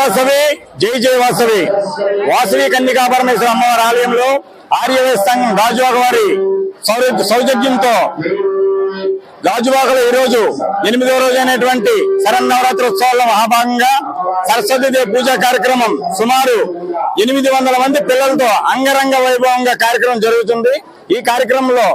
వాసవి. జై జై వాసవి. వాసవి కన్నికా పరమేశ్వర అమ్మవారి ఆలయంలో ఆర్యవేశ సంఘం రాజువాక వారి సౌజన్యంతో రాజువాకలో ఈ రోజు ఎనిమిదవ రోజు అయినటువంటి శరన్నవరాత్రి ఉత్సవాల్లో మహాభాగంగా సరస్వతీదేవి పూజా కార్యక్రమం సుమారు ఎనిమిది వందల మంది పిల్లలతో అంగరంగ వైభవంగా కార్యక్రమం జరుగుతుంది. ఈ కార్యక్రమంలో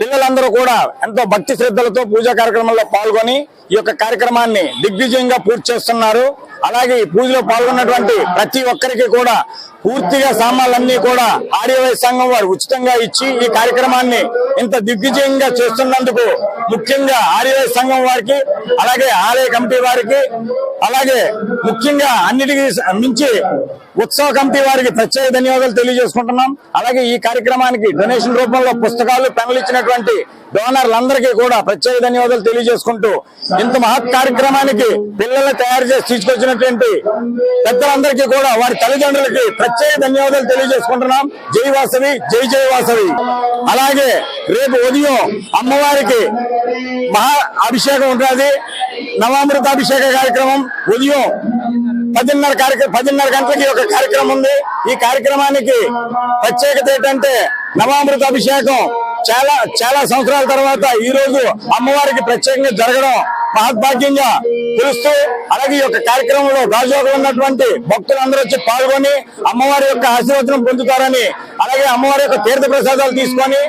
పిల్లలందరూ కూడా ఎంతో భక్తి శ్రద్ధలతో పూజా కార్యక్రమంలో పాల్గొని ఈ యొక్క కార్యక్రమాన్ని దిగ్విజయంగా పూర్తి చేస్తున్నారు. అలాగే ఈ పూజలో పాల్గొన్నటువంటి ప్రతి ఒక్కరికి కూడా పూర్తిగా సామాన్లన్నీ కూడా ఆర్యవై సంఘం వారు ఉచితంగా ఇచ్చి ఈ కార్యక్రమాన్ని ఇంత దిగ్విజయంగా చేస్తున్నందుకు ముఖ్యంగా ఆర్యవై సంఘం వారికి అలాగే ఆలయ కమిటీ వారికి అలాగే ముఖ్యంగా అన్నిటికీ మించి ఉత్సవ కమిటీ వారికి ప్రత్యేక ధన్యవాదాలు తెలియజేసుకుంటున్నాం. అలాగే ఈ కార్యక్రమానికి డొనేషన్ రూపంలో పుస్తకాలు పెన్నులు ఇచ్చినటువంటి డోనర్లందరికీ కూడా ప్రత్యేక ధన్యవాదాలు తెలియజేసుకుంటూ ఇంత మహత్ కార్యక్రమానికి పిల్లలు తయారు చేసి తీసుకొచ్చినటువంటి పెద్దలందరికీ కూడా వారి తల్లిదండ్రులకి ప్రత్యేక ధన్యవాదాలు తెలియజేసుకుంటున్నాం. జై వాసవి జై జై వాసవి. అలాగే రేపు ఉదయం అమ్మవారికి మహా అభిషేకం ఉంటుంది. నవామృత అభిషేక కార్యక్రమం ఉదయం పదిన్నర కార్యక్రమం పదిన్నర గంటలకి ఒక కార్యక్రమం ఉంది. ఈ కార్యక్రమానికి ప్రత్యేకత ఏంటంటే నవామృత అభిషేకం చాలా చాలా సంవత్సరాల తర్వాత ఈ రోజు అమ్మవారికి ప్రత్యేకంగా జరగడం మహద్భాగ్యంగా తెలుస్తూ అలాగే ఈ యొక్క కార్యక్రమంలో రాజోగం ఉన్నటువంటి భక్తులందరూ వచ్చి పాల్గొని అమ్మవారి యొక్క ఆశీర్వచనం పొందుతారని అలాగే అమ్మవారి యొక్క తీర్థ ప్రసాదాలు తీసుకొని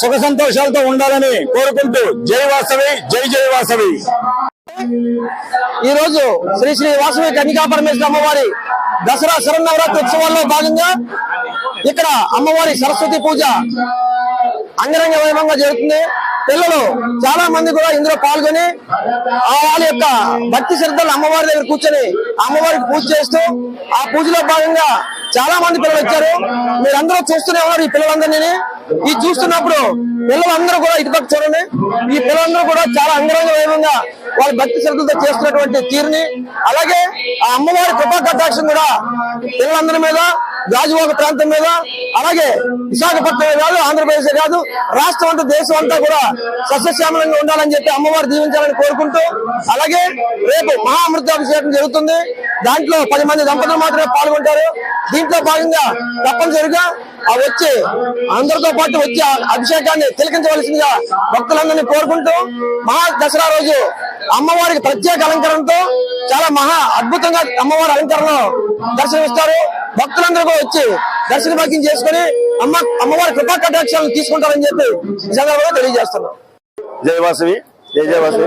సుఖ సంతోషాలతో ఉండాలని కోరుకుంటూ జై వాసవి జై జై వాసవి. ఈ రోజు శ్రీ శ్రీ వాసవి కన్నికా పరమేశ్వర అమ్మవారి దసరా శరన్నవరాత్రి ఉత్సవాల్లో భాగంగా ఇక్కడ అమ్మవారి సరస్వతి పూజ అంగరంగ వైభవంగా జరుగుతుంది. పిల్లలు చాలా మంది కూడా ఇందులో పాల్గొని ఆ వాళ్ళ యొక్క భక్తి శ్రద్ధలు అమ్మవారి దగ్గర కూర్చొని అమ్మవారికి పూజ చేస్తూ ఆ పూజలో భాగంగా చాలా మంది పిల్లలు వచ్చారు. మీరందరూ చూస్తూనే ఉన్నారు ఈ పిల్లలందరినీ. ఈ చూస్తున్నప్పుడు పిల్లలందరూ కూడా ఇటుపక్క చూడండి. ఈ పిల్లలందరూ కూడా చాలా అంగరంగ వైభవంగా వాళ్ళ భక్తి శ్రద్ధలతో చేస్తున్నటువంటి తీరుని అలాగే ఆ అమ్మవారి కృపా కటాక్షం కూడా పిల్లలందరి మీద గాజువాక ప్రాంతం మీద అలాగే విశాఖపట్నం కాదు ఆంధ్రప్రదేశ్ కాదు రాష్ట్రం అంతా దేశం అంతా కూడా సస్యశ్యామలంగా ఉండాలని చెప్పి అమ్మవారు దీవించాలని కోరుకుంటూ అలాగే రేపు మహామృతాభిషేకం జరుగుతుంది. దాంట్లో పది మంది దంపతులు మాత్రమే పాల్గొంటారు. దీంట్లో భాగంగా తప్పనిసరిగా ఆ వచ్చి అందరితో పాటు వచ్చి ఆ అభిషేకాన్ని తిలకించవలసిందిగా భక్తులందరినీ కోరుకుంటూ మహా దసరా రోజు అమ్మవారికి ప్రత్యేక అలంకరణతో చాలా మహా అద్భుతంగా అమ్మవారి అలంకరణ దర్శనమిస్తారు. భక్తులందరూ కూడా వచ్చి దర్శన భాగ్యం చేసుకుని అమ్మ అమ్మవారి కృపా కటాక్షాలను తీసుకుంటారని చెప్పి తెలియజేస్తున్నారు సందర్భంగా తెలియజేస్తున్నాం. జేజేవాసు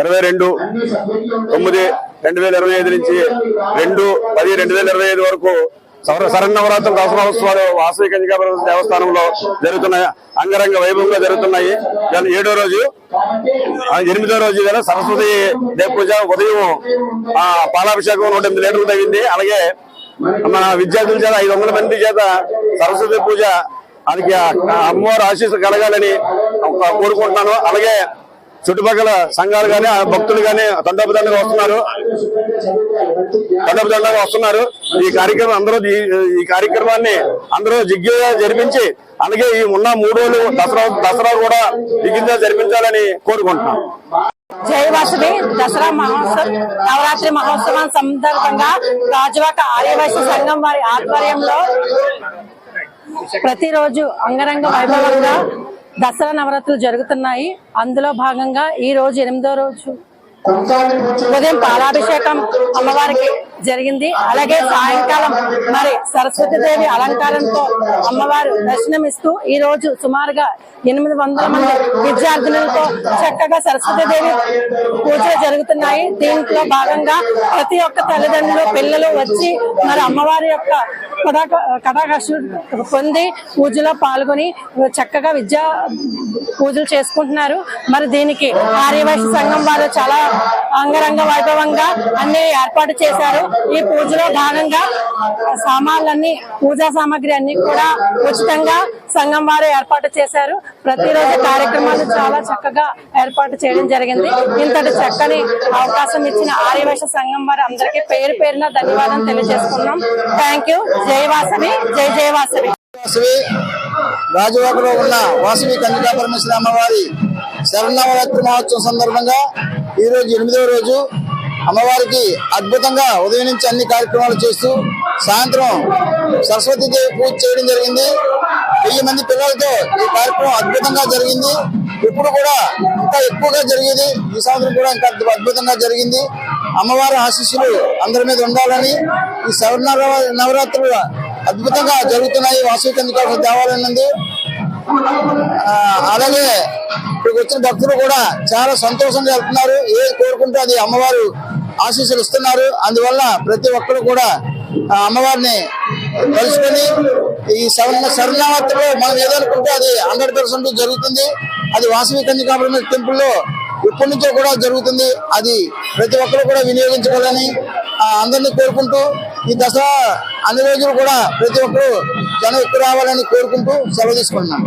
ఇరవై రెండు తొమ్మిది రెండు వేల ఇరవై ఐదు నుంచి రెండు పది రెండు వేల ఇరవై ఐదు వరకు సవర శరన్నవరాత్రుల దసరోత్సవాలు వాసవి కన్యకాపురం దేవస్థానంలో జరుగుతున్నాయి. అంగరంగ వైభవంగా జరుగుతున్నాయి. ఇవాళ ఏడో రోజు ఎనిమిదో రోజు ఇవాళ సరస్వతి దేవ పూజ. ఉదయం ఆ పాలాభిషేకం నూట ఎనిమిది లీటర్లు తగ్గింది అలాగే మన విద్యార్థుల చేత ఐదు వందల మంది చేత సరస్వతి పూజ అందుకే అమ్మవారు అమ్మవారి ఆశీస్సు కలగాలని కోరుకుంటున్నాను. అలాగే చుట్టుపక్కల సంఘాలు కానీ ఆ భక్తులు కానీ దండోపదండగా వస్తున్నారు. దండోపదండగా వస్తున్నారు. ఈ కార్యక్రమం అందరూ ఈ- ఈ కార్యక్రమాన్ని అందరూ జిగ్గుగా జరిపించి అలాగే ఈ ఉన్న మూడు రోజులు దసరా దసరా కూడా దిగ్గుగా జరిపించాలని కోరుకుంటున్నాం. జై వాసవి దసరా మహోత్సవం నవరాత్రి మహోత్సవం సందర్భంగా రాజువాక ఆర్యవైశ్య సంఘం వారి ఆధ్వర్యంలో ప్రతిరోజు అంగరంగ వైభవంగా దసరా నవరాత్రులు జరుగుతున్నాయి. అందులో భాగంగా ఈ రోజు ఎనిమిదో రోజు ఉదయం పాలాభిషేకం అమ్మవారికి జరిగింది. అలాగే సాయంకాలం మరి సరస్వతీదేవి అలంకారంతో అమ్మవారు దర్శనమిస్తూ ఈ రోజు సుమారుగా ఎనిమిది వందల మంది విద్యార్థినులతో చక్కగా సరస్వతీదేవి పూజలు జరుగుతున్నాయి. దీంట్లో భాగంగా ప్రతి ఒక్క తల్లిదండ్రులు పిల్లలు వచ్చి మరి అమ్మవారి యొక్క కటాక- కటాక్ష పొంది పూజలో పాల్గొని చక్కగా విద్యా పూజలు చేసుకుంటున్నారు. మరి దీనికి ఆర్యవైశ్య సంఘం వారు చాలా అంగరంగ వైభవంగా అన్ని ఏర్పాటు చేశారు. ఈ పూజలో భాగంగా సామాన్లన్నీ పూజా సామాగ్రి అన్ని కూడా ఉచితంగా సంఘం వారు ఏర్పాటు చేశారు. ప్రతిరోజు కార్యక్రమాలు చాలా చక్కగా ఏర్పాటు చేయడం జరిగింది. ఇంతటి చక్కని అవకాశం ఇచ్చిన ఆర్యవైశ్య సంఘం వారు అందరికీ పేరు పేరున ధన్యవాదాలు తెలియజేసుకున్నాం. థ్యాంక్ యూ జై వాసవి. జై జయవాసవి. వాసవి రాజవాకలో ఉన్న వాసవి కన్యకా పరమేశ్వర అమ్మవారి శరణవరాత్రి మహోత్సవం సందర్భంగా ఈ రోజు ఎనిమిదవ రోజు అమ్మవారికి అద్భుతంగా ఉదయం నుంచి అన్ని కార్యక్రమాలు చేస్తూ సాయంత్రం సరస్వతీదేవి పూజ చేయడం జరిగింది. వెయ్యి మంది పిల్లలతో ఈ కార్యక్రమం అద్భుతంగా జరిగింది. ఇప్పుడు కూడా ఇంకా ఎక్కువగా జరిగేది. ఈ సంవత్సరం కూడా ఇంకా అద్భుతంగా జరిగింది. అమ్మవారి ఆశీస్సులు అందరి మీద ఉండాలని ఈ శరణ నవరాత్రులు అద్భుతంగా జరుగుతున్నాయి. వాసవి కన్యకా దేవాలయం నుండి అలాగే ఇక్కడికి వచ్చిన భక్తులు కూడా చాలా సంతోషంగా వెళ్తున్నారు. ఏది కోరుకుంటే అది అమ్మవారు ఆశీస్సులు ఇస్తున్నారు అందువల్ల ప్రతి ఒక్కరు కూడా అమ్మవారిని కలుసుకొని ఈ శరణ శరణావతిలో మనం ఏదనుకుంటే అది హండ్రెడ్ పర్సెంట్ జరుగుతుంది. అది వాసవి కన్యకాపురం టెంపుల్లో ఇప్పటి నుంచో కూడా జరుగుతుంది. అది ప్రతి ఒక్కరు కూడా వినియోగించుకోవాలని అందరినీ కోరుకుంటూ ఈ దసరా అన్ని రోజులు కూడా ప్రతి ఒక్కరు జనం ఎక్కువ రావాలని కోరుకుంటూ సెలవు తీసుకుంటున్నాను.